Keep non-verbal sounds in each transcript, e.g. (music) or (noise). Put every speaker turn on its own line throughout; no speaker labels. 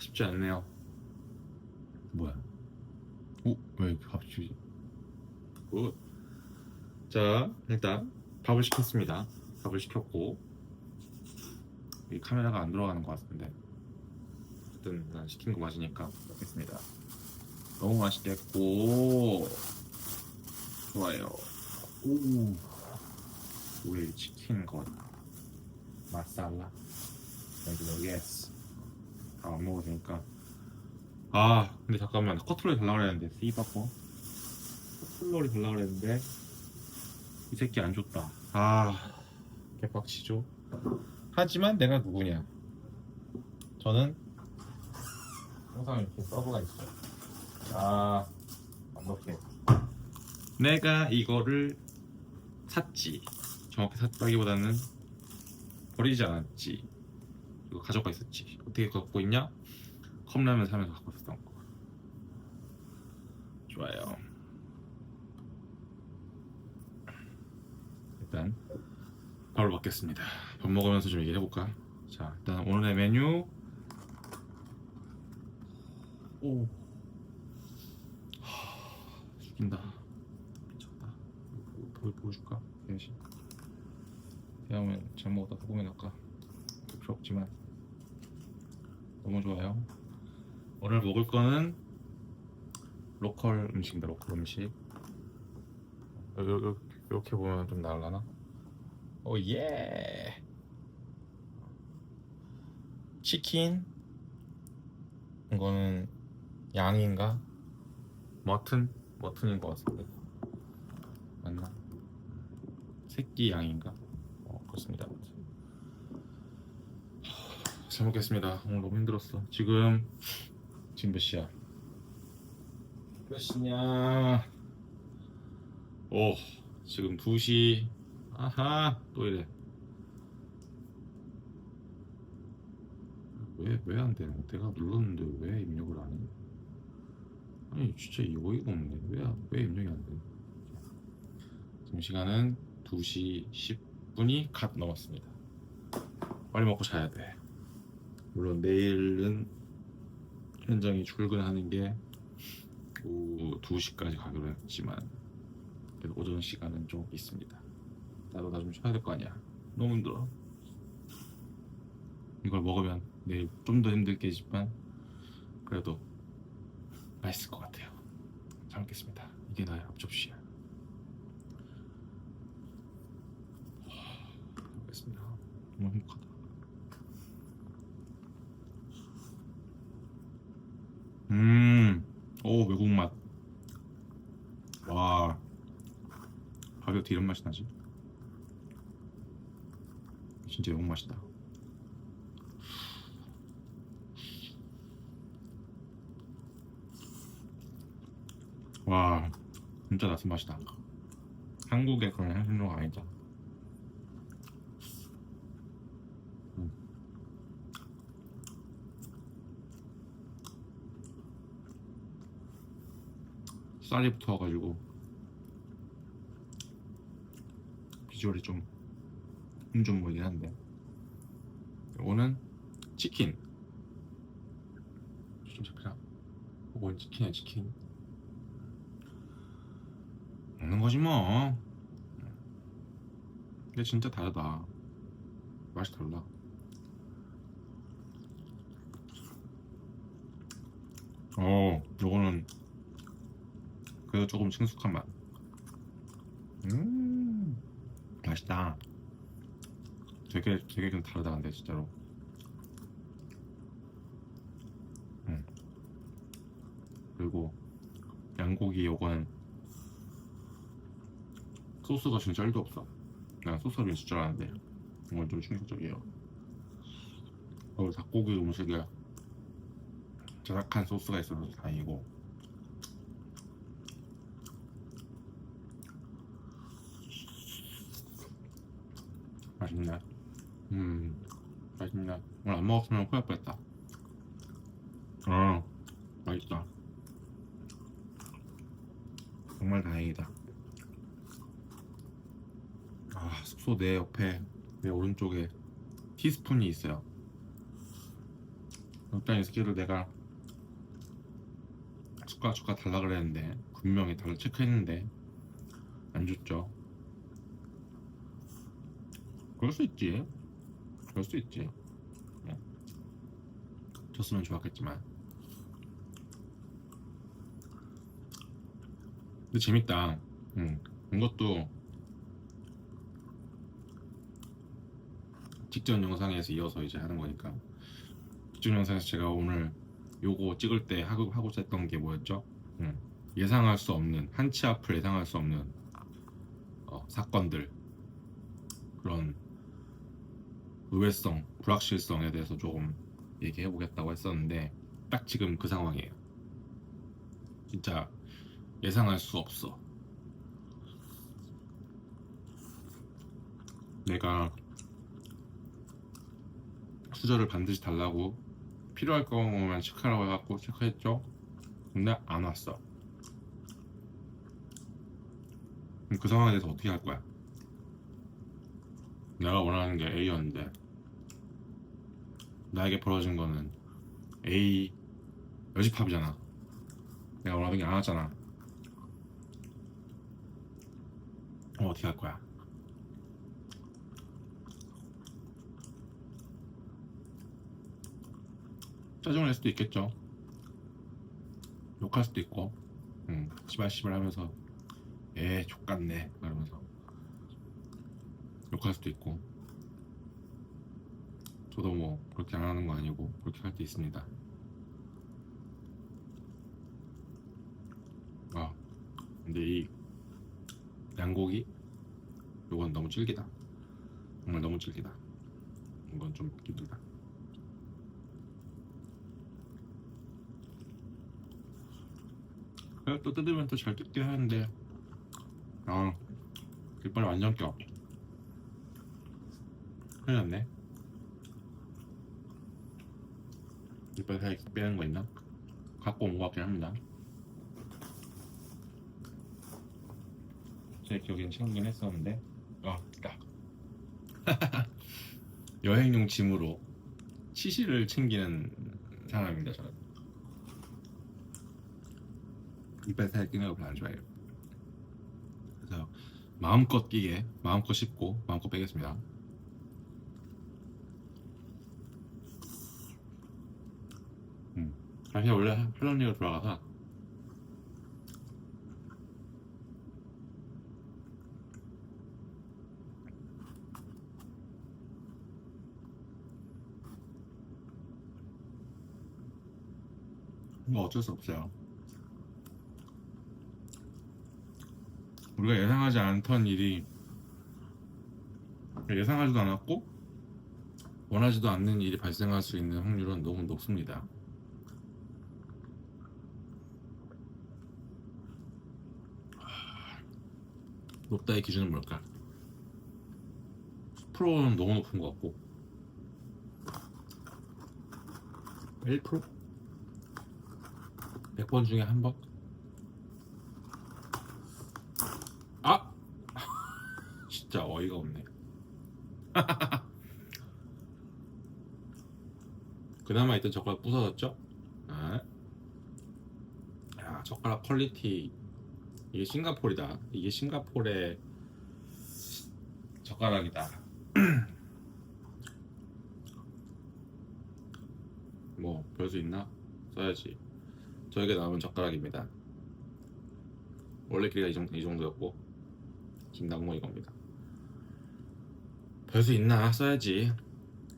쉽지 않네요. 뭐야? 오, 왜 이렇게 갑자기? 굿. 자, 일단 밥을 시켰습니다. 밥을 시켰고 이 카메라가 안 돌아가는 것 같은데 어쨌든 난 시킨 거 맞으니까 먹겠습니다. 너무 맛있겠고 좋아요. 오, 우리 치킨 것 마살라 여기 다 안 먹어도 되니까. 아 근데 잠깐만. 커플러리 달라고 그랬는데. 씨바퍼 커플러리 달라고 그랬는데. 이 새끼 안 줬다. 아 개빡치죠. 하지만 내가 누구냐? 저는 항상 이렇게 서브가 있어요. 아 완벽해. 내가 이거를 샀지. 정확히 샀다기보다는 버리지 않았지 이거 가져가 있었지. 어떻게 갖고 있냐? 컵라면 사면서 갖고 있었던 거. 좋아요. 일단 밥을 먹겠습니다. 밥 먹으면서 좀 얘기해 볼까? 자 일단 오늘의 메뉴. 오. 하, 죽인다. 미쳤다. 보, 보여줄까? 대신. 대하면 잘 먹었다. 소금에 넣을까? 필요 없지만 너무 좋아요. 오늘 먹을 거는 로컬 음식입니다. 로컬 음식. 요, 요, 요, 이렇게 보면 좀 나을라나? 오 예. 치킨. 이거는 양인가? 머튼? 머튼인 것 같은데. 맞나? 새끼 양인가? 어, 그렇습니다. 잘 먹겠습니다. 오늘 너무 힘들었어. 지금 지금 몇 시야? 몇 시냐? 오 지금 2시. 아하 또 이래. 왜 왜 안 되는? 내가 눌렀는데 왜 입력을 안 해? 아니 진짜 이 어이가 없네. 왜 왜 입력이 안 돼? 지금 시간은 2시 10분이 갓 넘었습니다. 빨리 먹고 자야 돼. 물론 내일은 현장이 출근하는 게 오후 2시까지 가기로 했지만 그래도 오전 시간은 좀 있습니다. 나도 나 좀 쉬어야 될 거 아니야. 너무 힘들어. 이걸 먹으면 내일 좀 더 힘들겠지만 그래도 맛있을 것 같아요. 잘 먹겠습니다. 이게 나의 앞접시야. 하, 먹겠습니다. 너무 행복하다. 음, 오 외국 맛. 와, 가격 이런 맛이 나지? 진짜 외국 맛이다. 와, 진짜 낯선 맛이다. 한국의 그런 향신료가 아니다. 쌀이 붙어가지고 비주얼이 좀좀 보이긴 한데. 이거는 치킨. 좀 잡히나? 이건 치킨이야 치킨. 먹는 거지 뭐. 근데 진짜 다르다. 맛이 달라. 어 요거는 그래도 조금 친숙한 맛. 음, 맛있다. 되게 되게 좀 다르다 근데 진짜로. 음. 그리고 양고기 요거는 소스가 진짜 1도 없어. 난 소스를 있을 줄 알았는데 이건 좀 충격적이에요. 어, 닭고기 음식에 자작한 소스가 있어서 다행이고 맛있네. 음, 맛있네. 오늘 안 먹었으면 후회 뺐다. 어, 맛있다. 정말 다행이다. 아, 숙소 내 옆에 내 오른쪽에 티스푼이 있어요. 일단 이 새끼를 내가 숟가락 숟가락 달라 그랬는데 분명히 달라 체크했는데 안 줬죠 그럴 수 있지. 그럴 수 있지. 뭐. 줬으면 좋았겠지만. 근데 재밌다. 응. 이것도 직전 영상에서 이어서 이제 하는 거니까. 직전 영상에서 제가 오늘 요거 찍을 때 하고 하고자 했던 게 뭐였죠? 음, 예상할 수 없는 한치 앞을 예상할 수 없는 어, 사건들. 그런 의외성, 불확실성에 대해서 조금 얘기해 보겠다고 했었는데 딱 지금 그 상황이에요. 진짜 예상할 수 없어. 내가 수저를 반드시 달라고 필요할 거면 체크하라고 해갖고 체크했죠. 근데 안 왔어. 그럼 그 상황에 대해서 어떻게 할 거야? 내가 원하는 게 A였는데 나에게 벌어진 거는 A 여집합이잖아. 내가 원하는 게안 왔잖아. 어, 어떻게 할 거야? 짜증을 낼 수도 있겠죠. 욕할 수도 있고, 응, 씨발씨발 하면서, 에, 족같네, 그러면서. 욕할 수도 있고. 저도 뭐, 그렇게 안 하는 거 아니고, 그렇게 할 때 있습니다. 아, 근데 이 양고기, 요건 너무 질기다. 정말 너무 질기다. 이건 좀 힘들다. 그래 또 뜯으면 또 잘 뜯게 하는데 아 깃발이 완전 껴 큰일 났네 깃발 사이 빼는 거 있나? 갖고 온 거 같긴 합니다 제 기억엔 챙긴 했었는데 아 있다 (laughs) 여행용 짐으로 치실을 챙기는 사람입니다 저는 이빨 살 끼는 거 별로 안 좋아해요. 그래서 마음껏 끼게, 마음껏 씹고, 마음껏 빼겠습니다. 음, 다시 원래 하던 일로 돌아가서 뭐 어쩔 수 없어요. 우리가 예상하지 않던 일이 예상하지도 않았고 원하지도 않는 일이 발생할 수 있는 확률은 너무 높습니다. 높다의 기준은 뭘까? 10%는 너무 높은 것 같고 1%? 100번 중에 한 번? 아! (laughs) 진짜 어이가 없네. (laughs) 그나마 있던 젓가락 부서졌죠? 아. 야, 젓가락 퀄리티 이게 싱가폴이다. 이게 싱가폴의 젓가락이다. (clears throat) 뭐 별 수 있나? 써야지. 저에게 나오는 젓가락입니다. 원래 길이가 이 정도, 이 정도였고 남은 건 이겁니다. 별 수 있나 써야지.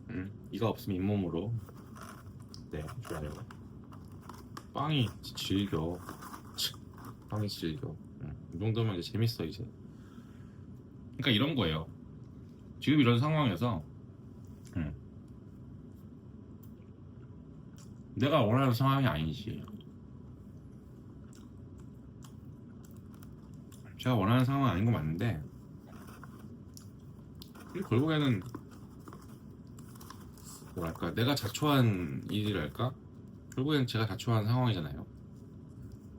응. 이가 없으면 잇몸으로. 네, 좋아요. 빵이 질겨. 치, 빵이 질겨. 응. 이 정도면 이제 재밌어 이제. 그러니까 이런 거예요. 지금 이런 상황에서 응. 내가 원하는 상황이 아니지. 제가 원하는 상황은 아닌 거 맞는데 이 결국에는 뭐랄까 내가 자초한 일이랄까 결국엔 제가 자초한 상황이잖아요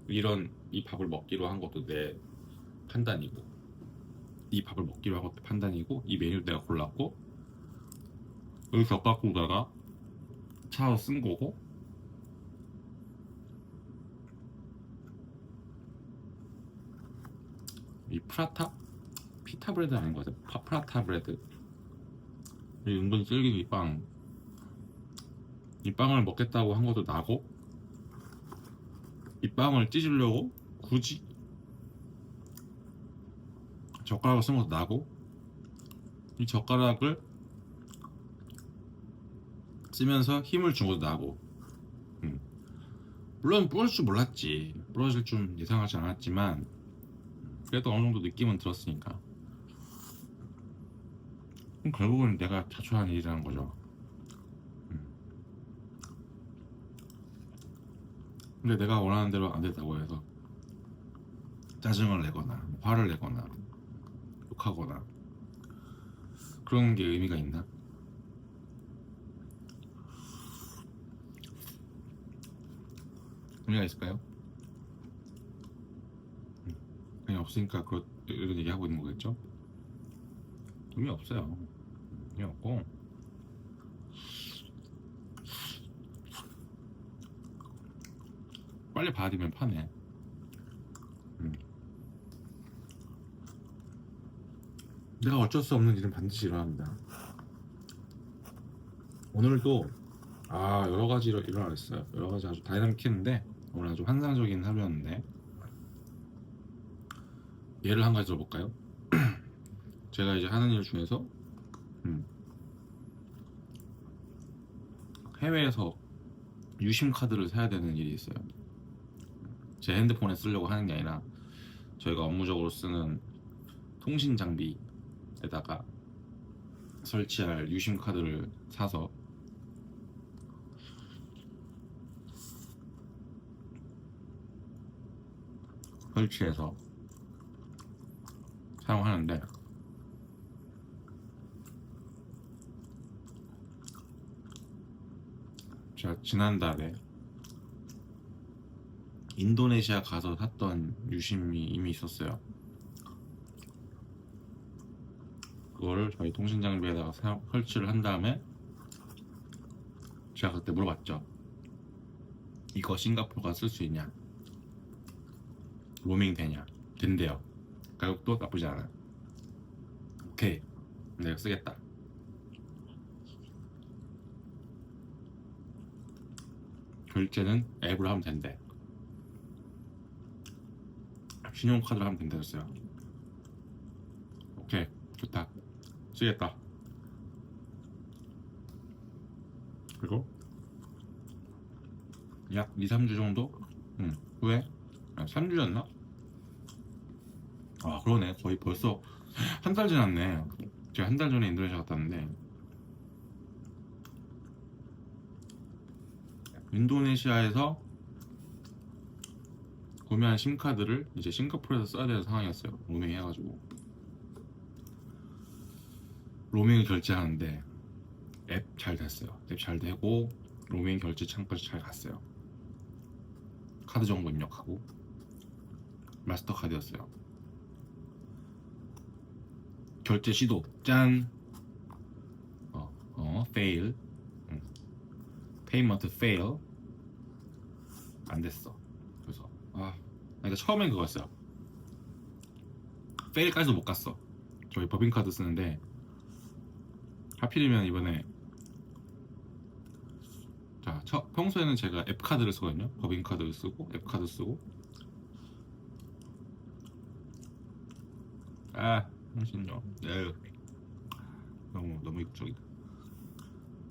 이런 이 밥을 먹기로 한 것도 내 판단이고 이 밥을 먹기로 한 것도 판단이고 이 메뉴를 내가 골랐고 여기 젓가락에다가 차서 쓴 거고 이 프라타? 피타 브레드 아닌 거 같아요. 파, 프라타 브레드. 이 은근 질긴 이 빵 이 빵을 먹겠다고 한 것도 나고 이 빵을 찢으려고 굳이 젓가락을 쓴 것도 나고 이 젓가락을 쓰면서 힘을 준 것도 나고. 음. 물론 부러질 줄 몰랐지. 부러질 줄 예상하지 않았지만 그래도 어느 정도 느낌은 들었으니까. 결국은 내가 자초한 일이라는 거죠 음. 근데 내가 원하는 대로 안 됐다고 해서 짜증을 내거나 화를 내거나 욕하거나 그런 게 의미가 있나? 의미가 있을까요? 음, 그냥 없으니까 그 이런 얘기 하고 있는 거겠죠? 의미 없어요. 의미 없고 빨리 받으면 파네. 음. 내가 어쩔 수 없는 일은 반드시 일어납니다. 오늘도 아 여러 가지로 일어났어요. 여러 가지 아주 다이나믹했는데 오늘 아주 환상적인 하루였는데 예를 한 가지 들어볼까요? (clears throat) 제가 이제 하는 일 중에서 음, 해외에서 유심 카드를 사야 되는 일이 있어요. 제 핸드폰에 쓰려고 하는 게 아니라 저희가 업무적으로 쓰는 통신 장비에다가 설치할 유심 카드를 사서 설치해서 사용하는데 제가 지난달에 인도네시아 가서 샀던 유심이 이미 있었어요. 그거를 저희 통신 장비에다가 설치를 한 다음에 제가 그때 물어봤죠. 이거 싱가포르 가 쓸 수 있냐? 로밍 되냐? 된대요. 가격도 나쁘지 않아. 오케이. 내가 쓰겠다. 결제는 앱으로 하면 된대. 신용카드로 하면 된다 했어요. 오케이. 좋다. 쓰겠다. 그리고 약 2, 3주 정도? 응. 후에 3주였나? 아 그러네 거의 벌써 한 달 지났네 제가 한 달 전에 인도네시아 갔다 왔는데 인도네시아에서 구매한 심카드를 이제 싱가포르에서 써야 되는 상황이었어요. 로밍 해가지고. 로밍을 결제하는데 앱 잘 됐어요. 앱 잘 되고 로밍 결제 창까지 잘 갔어요. 카드 정보 입력하고 마스터 카드였어요. 결제 시도. 짠. 어, 어, fail. 응. payment fail. 안 됐어 그러니까 처음엔 그거였어요. fail까지도 못 갔어. 저희 법인카드 쓰는데. 하필이면 이번에 자 처- 평소에는 제가 앱 카드를 쓰거든요. 법인 카드를 쓰고 앱 카드 쓰고. 아 정신요. 에휴 너무 너무 이국적이다.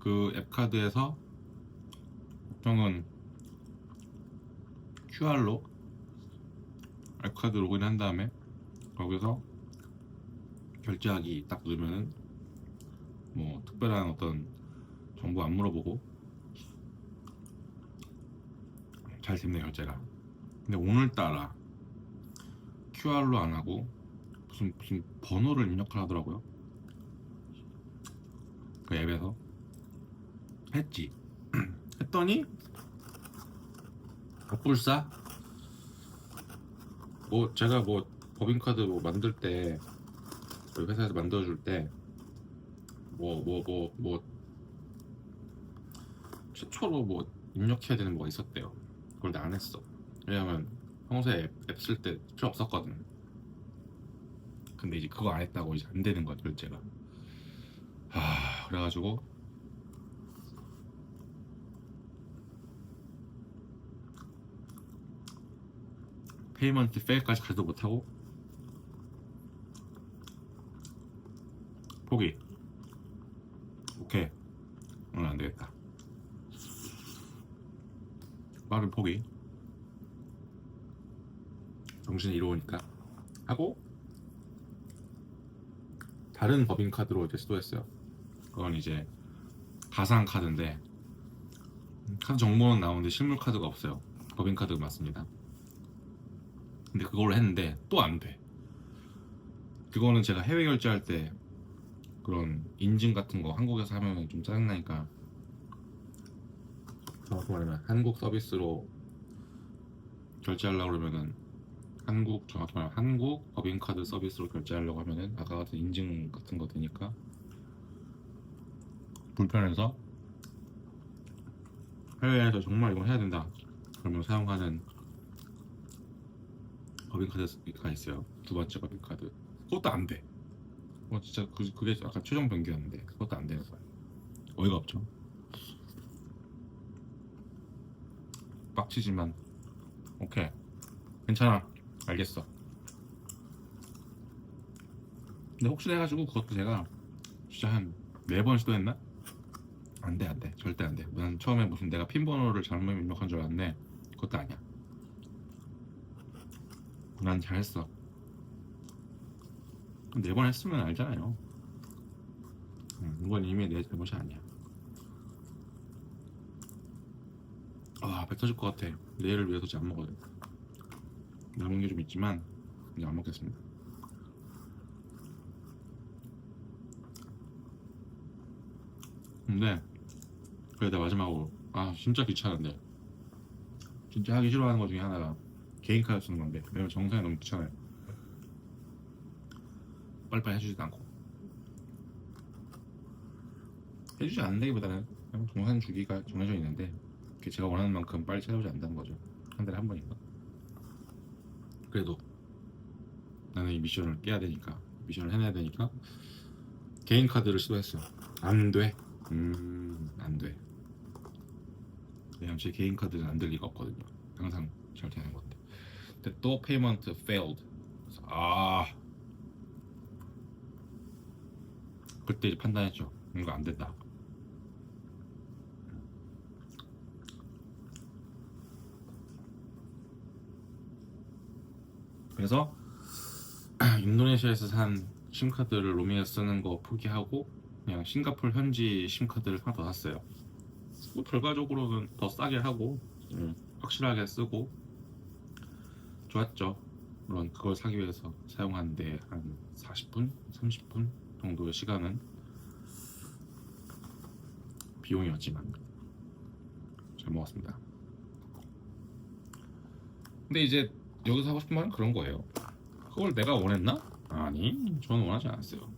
그 앱 카드에서 보통은 QR로 앱카드 로그인 한 다음에 거기서 결제하기 딱 누르면은 뭐 특별한 어떤 정보 안 물어보고 잘 됩네 결제가. 근데 오늘따라 QR로 안 하고 무슨 무슨 번호를 입력하더라고요. 그 앱에서. 했지. (clears throat) 했더니 엇불사 뭐 제가 뭐 법인카드 뭐 만들 때 저희 회사에서 만들어줄 때 뭐 뭐 뭐 뭐 최초로 뭐 입력해야 되는 뭐가 있었대요. 그걸 나 안 했어. 왜냐면 평소에 앱 쓸 때 필요 없었거든. 근데 이제 그거 안 했다고 이제 안 되는 거야 결제가. 아 그래가지고 페이먼트 페일까지 가지도 못하고. 포기. 오케이. 오늘 안 되겠다. 빠른 포기. 정신이 이로우니까. 하고 다른 법인 카드로 이제 시도했어요. 그건 이제 가상 카드인데 카드 정보는 나오는데 실물 카드가 없어요. 법인 카드가 맞습니다 근데 그걸로 했는데 또 안 돼. 그거는 제가 해외 결제할 때 그런 인증 같은 거 한국에서 하면 좀 짜증나니까. 정확히 말하면 한국 서비스로 결제하려고 그러면은 한국 정확히 말하면 한국 법인카드 서비스로 결제하려고 하면은 아까 같은 인증 같은 거 되니까 불편해서 해외에서 정말 이거 해야 된다. 그러면 사용하는 법인카드가 있어요. 두 번째 법인카드. 그것도 안 돼. 어 진짜 그, 그게 아까 최종 변기였는데 그것도 안 되는 거야. 어이가 없죠. 빡치지만 오케이 괜찮아 알겠어. 근데 혹시 해가지고 그것도 제가 진짜 한 네 번 시도했나? 안 돼, 안 돼. 절대 안 돼. 난 처음에 무슨 내가 핀 번호를 잘못 입력한 줄 알았네. 그것도 아니야. 난 잘했어. 네 번 했으면 알잖아요. 음, 이건 이미 내 잘못이 아니야. 아, 배 터질 것 같아. 내일을 위해서 이제 안 먹어야 돼. 남은 게 좀 있지만 이제 안 먹겠습니다. 근데 그래다 마지막으로 아 진짜 귀찮은데 진짜 하기 싫어하는 것 중에 하나가 개인 카드 쓰는 건데 왜냐면 정상이 너무 귀찮아요. 빨리빨리 해주지도 않고. 해주지 않는다기보다는 그냥 정산 주기가 정해져 있는데 그게 제가 원하는 만큼 빨리 찾아오지 않는다는 거죠. 한 달에 한 번인가? 그래도 나는 이 미션을 깨야 되니까 미션을 해내야 되니까 개인 카드를 시도했어 안돼. 음 안돼. 왜냐면 제 개인 카드는 안 될 리가 없거든요. 항상 잘 되는 건데 근데 또 페이먼트 failed. 그래서 아. 그때 이제 판단했죠. 이거 안 된다. 그래서 (clears throat) 인도네시아에서 산 심카드를 로미에서 쓰는 거 포기하고 그냥 싱가폴 현지 심카드를 하나 더 샀어요. 뭐 결과적으로는 더 싸게 하고 음, 확실하게 쓰고 좋았죠. 물론 그걸 사기 위해서 사용하는데 한 40분, 30분 정도의 시간은 비용이었지만 잘 먹었습니다. 근데 이제 여기서 하고 싶은 말은 그런 거예요. 그걸 내가 원했나? 아니, 저는 원하지 않았어요.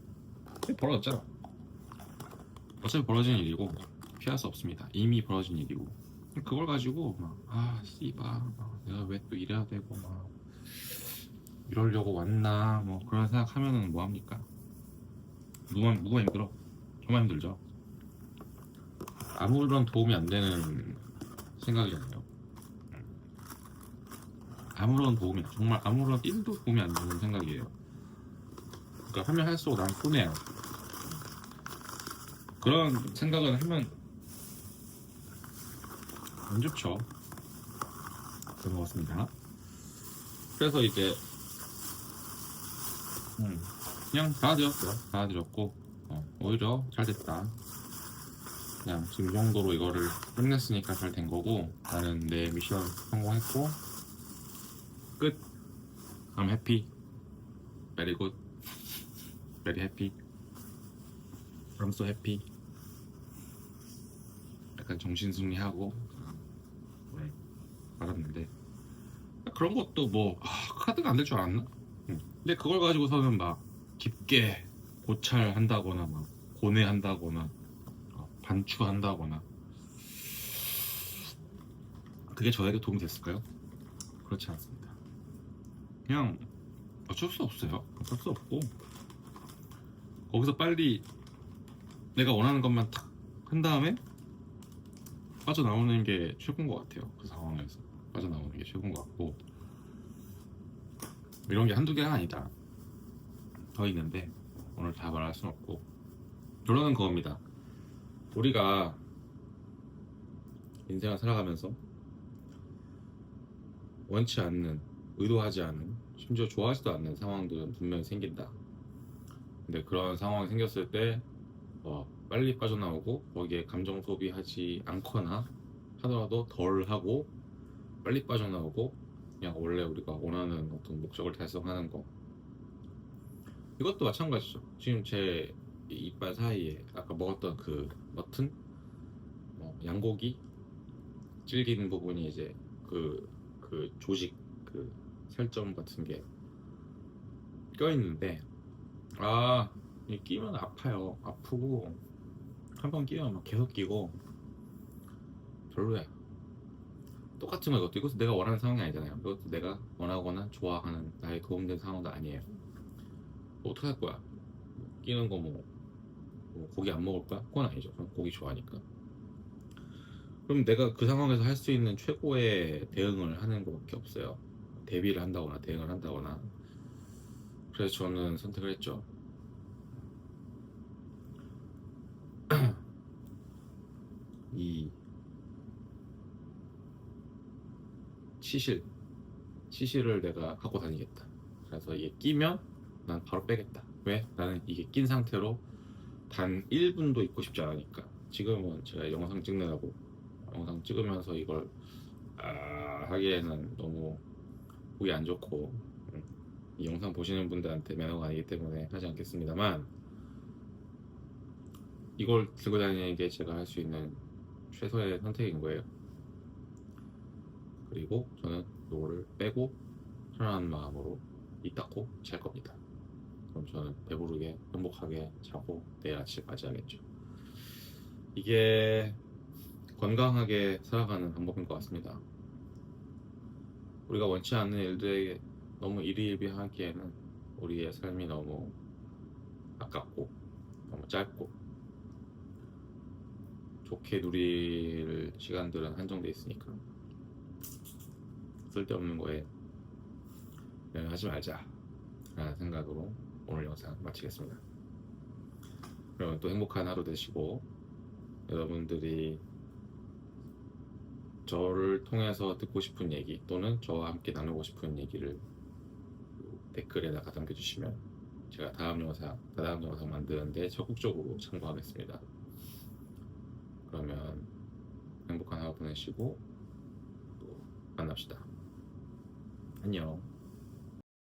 벌어졌잖아. 어차피 벌어진 일이고 피할 수 없습니다. 이미 벌어진 일이고 그걸 가지고 막 아 씨바 막 내가 왜 또 이래야 되고 막 이러려고 왔나 뭐 그런 생각하면은 뭐 합니까? 누가 누가 힘들어? 정말 힘들죠. 아무런 도움이 안 되는 생각이잖아요. 아무런 도움이 정말 아무런 1도 도움이 안 되는 생각이에요. 그러니까 하면 할수록 난 손해야. 그런 생각을 하면 안 좋죠. 같습니다. 그래서 이제 음, 그냥 받아들였어요. 받아들였고 어, 오히려 잘 됐다. 그냥 지금 이 정도로 이거를 끝냈으니까 잘 된 거고 나는 내 미션 성공했고 끝. I'm happy. Very good. Very happy. I'm so happy. 약간 정신승리하고 네, 알았는데 그런 것도 뭐 아, 카드가 안 될 줄 알았나? 응. 근데 그걸 가지고서는 막 깊게 고찰한다거나 막 고뇌한다거나 어, 반추한다거나 그게 저에게 도움이 됐을까요? 그렇지 않습니다. 그냥 어쩔 수 없어요. 어쩔 수 없고 거기서 빨리 내가 원하는 것만 탁 한 다음에 빠져나오는 게 최고인 것 같아요. 그 상황에서 빠져나오는 게 최고인 것 같고 이런 게 한두 개가 아니다. 더 있는데 오늘 다 말할 수는 없고 결론은 그겁니다. 우리가 인생을 살아가면서 원치 않는 의도하지 않은 심지어 좋아하지도 않는 상황들은 분명히 생긴다. 근데 그런 상황이 생겼을 때 어, 빨리 빠져나오고 거기에 감정 소비하지 않거나 하더라도 덜 하고 빨리 빠져나오고 그냥 원래 우리가 원하는 어떤 목적을 달성하는 거 이것도 마찬가지죠. 지금 제 이빨 사이에 아까 먹었던 그 머튼 뭐 양고기 질긴 부분이 이제 그, 그 조직 그 살점 같은 게 껴있는데 아, 이 끼면 아파요. 아프고 한 번 끼면 막 계속 끼고 별로야. 똑같은 거 이것도 이것도 내가 원하는 상황이 아니잖아요. 이것도 내가 원하거나 좋아하는 나의 도움되는 상황도 아니에요. 뭐 어떻게 할 거야? 끼는 거 뭐, 뭐 고기 안 먹을 거야? 그건 아니죠. 그럼 고기 좋아하니까. 그럼 내가 그 상황에서 할 수 있는 최고의 대응을 하는 것밖에 없어요. 대비를 한다거나 대응을 한다거나. 그래서 저는 선택을 했죠. 이 치실 치실을 내가 갖고 다니겠다. 그래서 이게 끼면 난 바로 빼겠다. 왜? 나는 이게 낀 상태로 단 1분도 있고 싶지 않으니까. 지금은 제가 영상 찍느라고 영상 찍으면서 이걸 아, 하기에는 너무 보기 안 좋고 음, 이 영상 보시는 분들한테 매너가 아니기 때문에 하지 않겠습니다만 이걸 들고 다니는 게 제가 할 수 있는 최소의 선택인 거예요. 그리고 저는 이거를 빼고 편안한 마음으로 입 닫고 잘 겁니다. 그럼 저는 배부르게 행복하게 자고 내일 아침 맞이하겠죠. 이게 건강하게 살아가는 방법인 것 같습니다. 우리가 원치 않는 일들에게 너무 일희일비하기에는 우리의 삶이 너무 아깝고 너무 짧고 좋게 누릴 시간들은 한정돼 있으니까 쓸데없는 거에 하지 말자 라는 생각으로 오늘 영상 마치겠습니다. 그러면 또 행복한 하루 되시고 여러분들이 저를 통해서 듣고 싶은 얘기 또는 저와 함께 나누고 싶은 얘기를 댓글에다가 남겨주시면 제가 다음 영상, 다다음 영상 만드는데 적극적으로 참고하겠습니다. 그러면 행복한 하루 보내시고 또 만납시다. 안녕.